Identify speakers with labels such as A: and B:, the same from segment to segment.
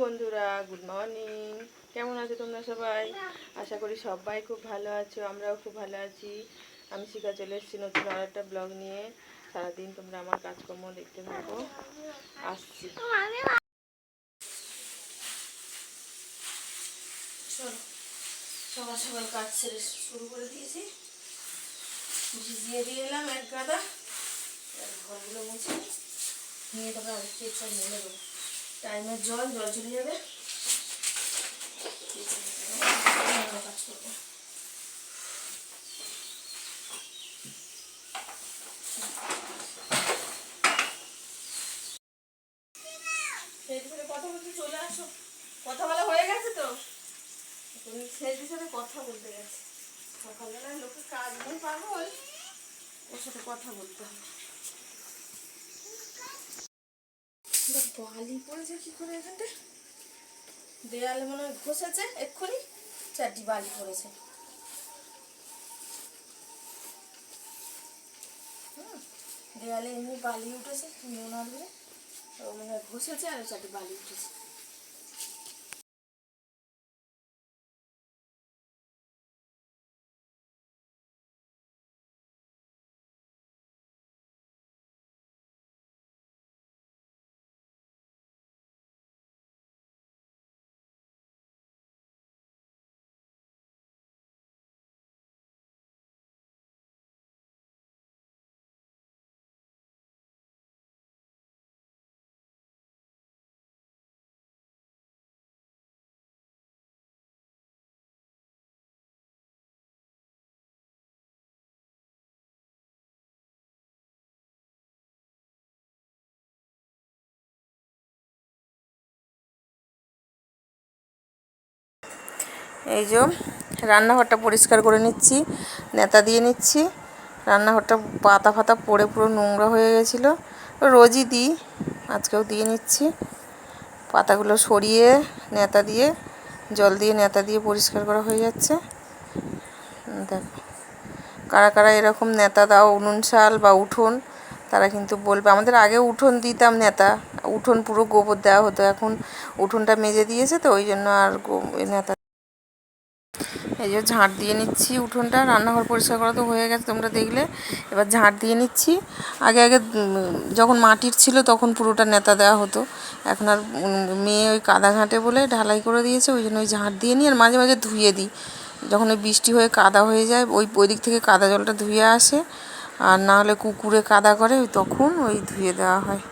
A: বন্ধুরা good morning কেমন আছো তোমরা সবাই? আশা করি সবাই খুব ভালো আছো, আমরাও খুব ভালো আছি। আমি শিখা চলে এসেছি নতুন আর একটা ব্লগ নিয়ে। সারাদিন তোমরা আমার কাজকর্ম দেখতে থাকো। আসছি। সকাল সকাল কাজ ছেড়ে শুরু করে দিয়েছি। ভিজিয়ে দিয়ে এলাম এক গাদা। ঘরগুলো মুছে নিয়ে তারপরে আরেকটু সব টাইমের জল জল চলে যাবে। কথা বলতে চলে আসো। কথা বলা হয়ে গেছে তো? সেই সাথে কথা বলতে লোকের কাজ নেই, পাগল। ওর সাথে কথা বলতে হবে দেখ, বালি পড়েছে কি করে এখানটা? দেয়ালে মনে হয় ঘষেছে, এক্ষুনি চারটি বালি পড়েছে। দেয়ালে এমনি বালি উঠেছে নোনা ও মনে হয় ঘষেছে আর চারটি বালি উঠেছে। এই যে রান্নাঘরটা পরিষ্কার করে নিচ্ছি, নেতা দিয়ে নিচ্ছি। রান্নাঘরটা পাতা ফাতা পড়ে পুরো নোংরা হয়ে গেছিল। রোজই দিই, আজকেও দিয়ে নিচ্ছি। পাতাগুলো সরিয়ে নেতা দিয়ে, জল দিয়ে নেতা দিয়ে পরিষ্কার করা হয়ে যাচ্ছে। দেখো, কারা কারা এরকম নেতা দাও, উনুন শাল বা উঠোন, তারা কিন্তু বলবে। আমাদের আগে উঠোন দিতাম নেতা, উঠোন পুরো গোবর দেওয়া হতো। এখন উঠোনটা মেজে দিয়েছে তো, ওই জন্য আর নেতা এই যে ঝাঁট দিয়ে নিচ্ছি উঠোনটা, রান্নাঘর পরিষ্কার করা তো হয়ে গেছে তোমরা দেখলে। এবার ঝাঁট দিয়ে নিচ্ছি। আগে আগে যখন মাটির ছিল তখন পুরোটা নেতা দেওয়া হতো। এখন আর মেয়ে ওই কাদা ঘাঁটে বলে ঢালাই করে দিয়েছে, ওই জন্য ওই ঝাঁট দিয়ে নিই আর মাঝে মাঝে ধুয়ে দিই। যখন ওই বৃষ্টি হয়ে কাদা হয়ে যায়, ওই ওই দিক থেকে কাদা জলটা ধুয়ে আসে। আর না হলে কুকুরে কাদা করে তখন ওই ধুয়ে দেওয়া হয়।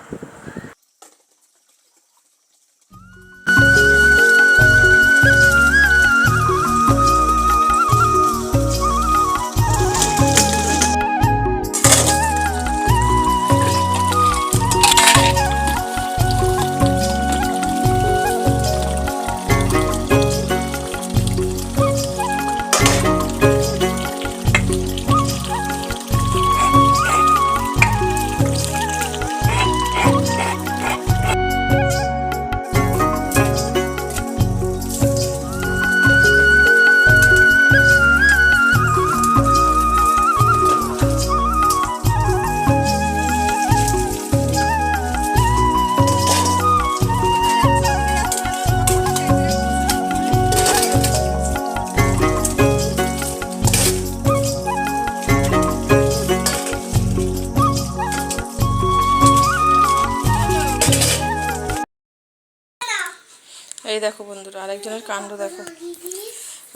A: এই দেখো বন্ধুরা আরেকজনের কাণ্ড দেখো।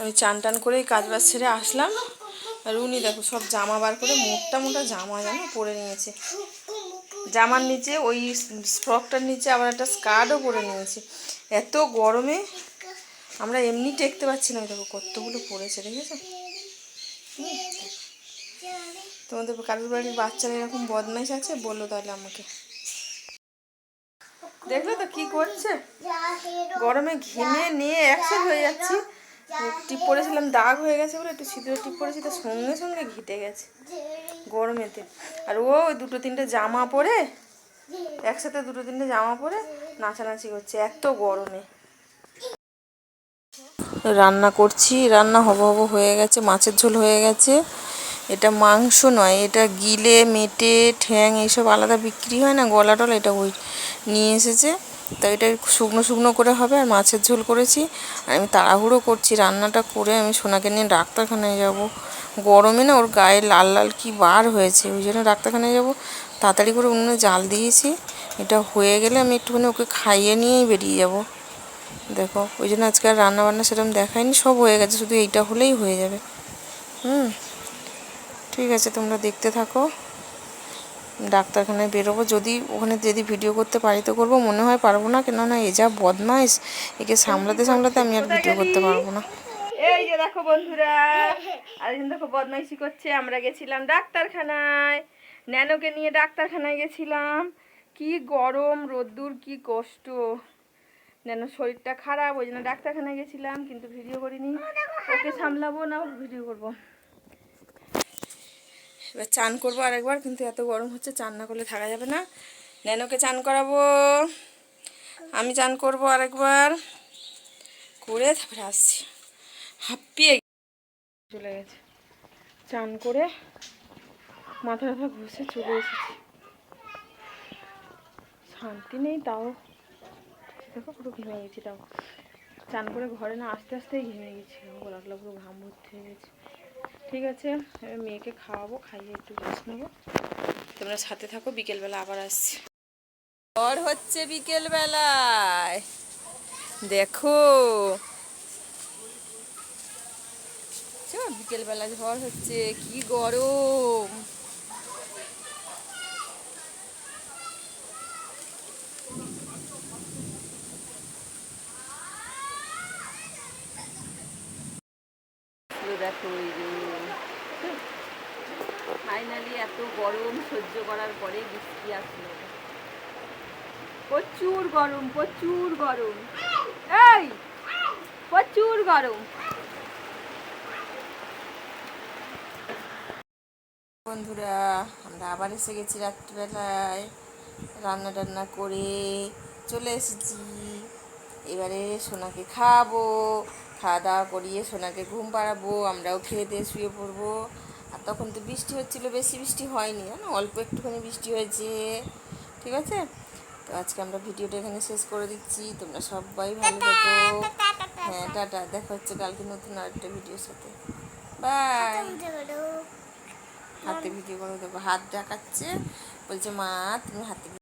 A: আমি চান টান করে এই কাজ বাজ ছেড়ে আসলাম। আর উনি দেখো সব জামা বার করে মোটা মোটা জামা জানো পরে নিয়েছে। জামার নিচে ওই স্ফ্রকটার নিচে আবার একটা স্কার্টও পরে নিয়েছে। এত গরমে আমরা এমনি টেকতে পারছি না। দেখো কতগুলো পড়েছে হুম, তোমাদের কারোর বাড়ির বাচ্চারা এরকম বদমাইশ আছে? বলল তাহলে আমাকে। দেখলে তো কি করছে? গরমে ঘেমে নিয়ে একসাথে হয়ে যাচ্ছি। টিপ পরেছিলাম দাগ হয়ে গেছে বলে একটু সিঁদুরের টিপ পরেছি তো সঙ্গে সঙ্গে ঘিটে গেছে গরমেতে। আর ও ওই দুটো তিনটে জামা পরে, একসাথে দুটো তিনটে জামা পরে নাচানাচি করছে, এত গরমে। রান্না করছি, রান্না হব হব হয়ে গেছে, মাছের ঝোল হয়ে গেছে। এটা মাংস নয়, এটা গিলে, মেটে, ঠ্যাং এইসব আলাদা বিক্রি হয় না, গলা টলা এটা ওই নিয়ে এসেছে। তো এটা শুকনো শুকনো করে হবে আর মাছের ঝোল করেছি। আর আমি তাড়াহুড়ো করছি, রান্নাটা করে আমি সোনাকে নিয়ে ডাক্তারখানায় যাব। গরমে না ওর গায়ে লাল লাল কি বার হয়েছে, ওই জন্য ডাক্তারখানায় যাব। তাড়াতাড়ি করে উনুনে জাল দিয়েছি, এটা হয়ে গেলে আমি একটুখানি ওকে খাইয়ে নিয়েই বেরিয়ে যাব। দেখো, ওই জন্য আজকে আর রান্না বান্না সেরকম দেখায়নি, সব হয়ে গেছে, শুধু এইটা হলেই হয়ে যাবে। হুম। ঠিক আছে, তোমরা দেখতে থাকো। ডাক্তারখানায় বেরোবো। যদি ওখানে যদি ভিডিও করতে পারি তো করব, মনে হয় পারব না। কেননা এ যা বদমাইশ, একে সামলাতে সামলাতে আমি আর ভিডিও করতে পারব না।
B: এই যে দেখো বন্ধুরা আরেকজন দেখো বদমাইশি করছে। আমরা গেছিলাম ডাক্তারখানায়। ন্যানোকে নিয়ে ডাক্তারখানায় গেছিলাম। কি গরম, রোদ্দুর, কি কষ্ট। ন্যানোর শরীরটা খারাপ, ওই জন্য ডাক্তারখানায় গেছিলাম, কিন্তু ভিডিও করিনি। ওকে সামলাবো না ভিডিও করব।
A: এবার চান করব আরেকবার, কিন্তু এত গরম হচ্ছে, চান না করলে থাকা যাবে না। ন্যানোকে চান করাবো। আমি চান করব আরেকবার। করে তারপরে আসছি। হাঁপিয়ে চলে গেছে। চান করে মাথা ব্যথা ঘষে চলে এসেছি। শান্তি নেই তাও। দেখো পুরো ঘেমে গেছি তাও। চান করে ঘরে না, আস্তে আস্তেই ঘেমে গেছি। গোলাগুলো পুরো ঘাম ভর্তি হয়ে গেছে। ঠিক আছে এবার মেয়েকে খাওয়াবো খাইয়ে একটু রেস্ট নেব। তোমরা সাথে থাকো বিকেলবেলা আবার আসছি। ঝড় হচ্ছে বিকেলবেলায়। দেখো? বিকেলবেলা ঝড় হচ্ছে কি গরম।
B: দেখো ওই যে এত গরম সহ্য করার পরে বৃষ্টি আসলো। প্রচুর গরম প্রচুর গরম। এই, প্রচুর গরম।
A: বন্ধুরা, আমরা আবার এসে গেছি রাত্রিবেলায়। রান্না টান্না করে চলে এসেছি। এবারে সোনাকে খাওয়াবো খাওয়া দাওয়া করিয়ে সোনাকে ঘুম পাড়াবো, আমরাও খেয়ে দিয়ে শুয়ে পড়ব। তখন তো বৃষ্টি হচ্ছিল বেশি বৃষ্টি হয়নি জানো অল্প একটুখানি বৃষ্টি হয়েছে ঠিক আছে? তো আজকে আমরা ভিডিওটা এখানে শেষ করে দিচ্ছি। তোমরা সবাই ভালো থেকো। হ্যাঁ টাটা। দেখা হচ্ছে কালকে নতুন আরেকটা ভিডিওর সাথে। বাই হাতে ভিডিও করে দেবো। হাত দেখাচ্ছে। বলছে মা তুমি হাতে